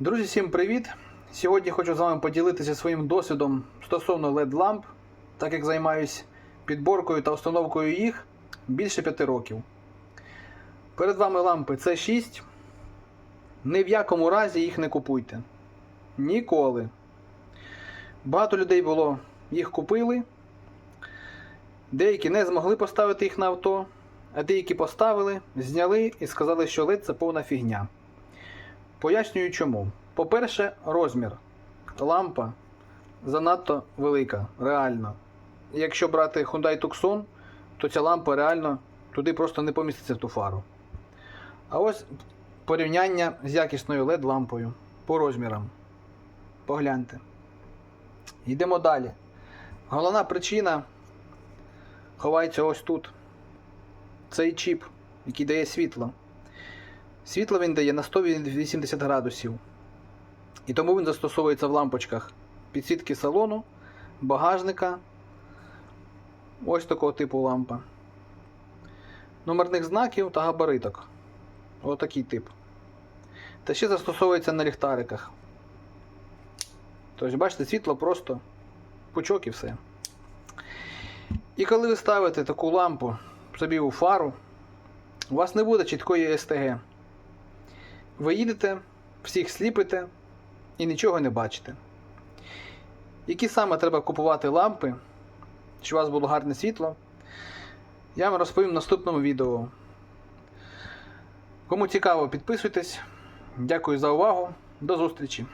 Друзі, всім привіт! Сьогодні хочу з вами поділитися своїм досвідом стосовно LED-ламп, так як займаюсь підборкою та установкою їх більше 5 років. Перед вами лампи C6. Ні в якому разі їх не купуйте. Ніколи. Багато людей було, їх купили. Деякі не змогли поставити їх на авто, а деякі поставили, зняли і сказали, що LED це повна фігня. Пояснюю чому. По-перше, розмір. Лампа занадто велика, реально. Якщо брати Hyundai Tucson, то ця лампа реально туди просто не поміститься в ту фару. А ось порівняння з якісною LED-лампою по розмірам. Погляньте. Йдемо далі. Головна причина ховається ось тут. Цей чіп, який дає світло. Світло він дає на 180 градусів. І тому він застосовується в лампочках підсвітки салону, багажника. Ось такого типу лампа. Номерних знаків та габариток. Отакий тип. Та ще застосовується на ліхтариках. Тобто, бачите, світло просто пучок і все. І коли ви ставите таку лампу собі у фару, у вас не буде чіткої СТГ. Ви їдете, всіх сліпите і нічого не бачите. Які саме треба купувати лампи, щоб у вас було гарне світло, я вам розповім в наступному відео. Кому цікаво, підписуйтесь. Дякую за увагу. До зустрічі!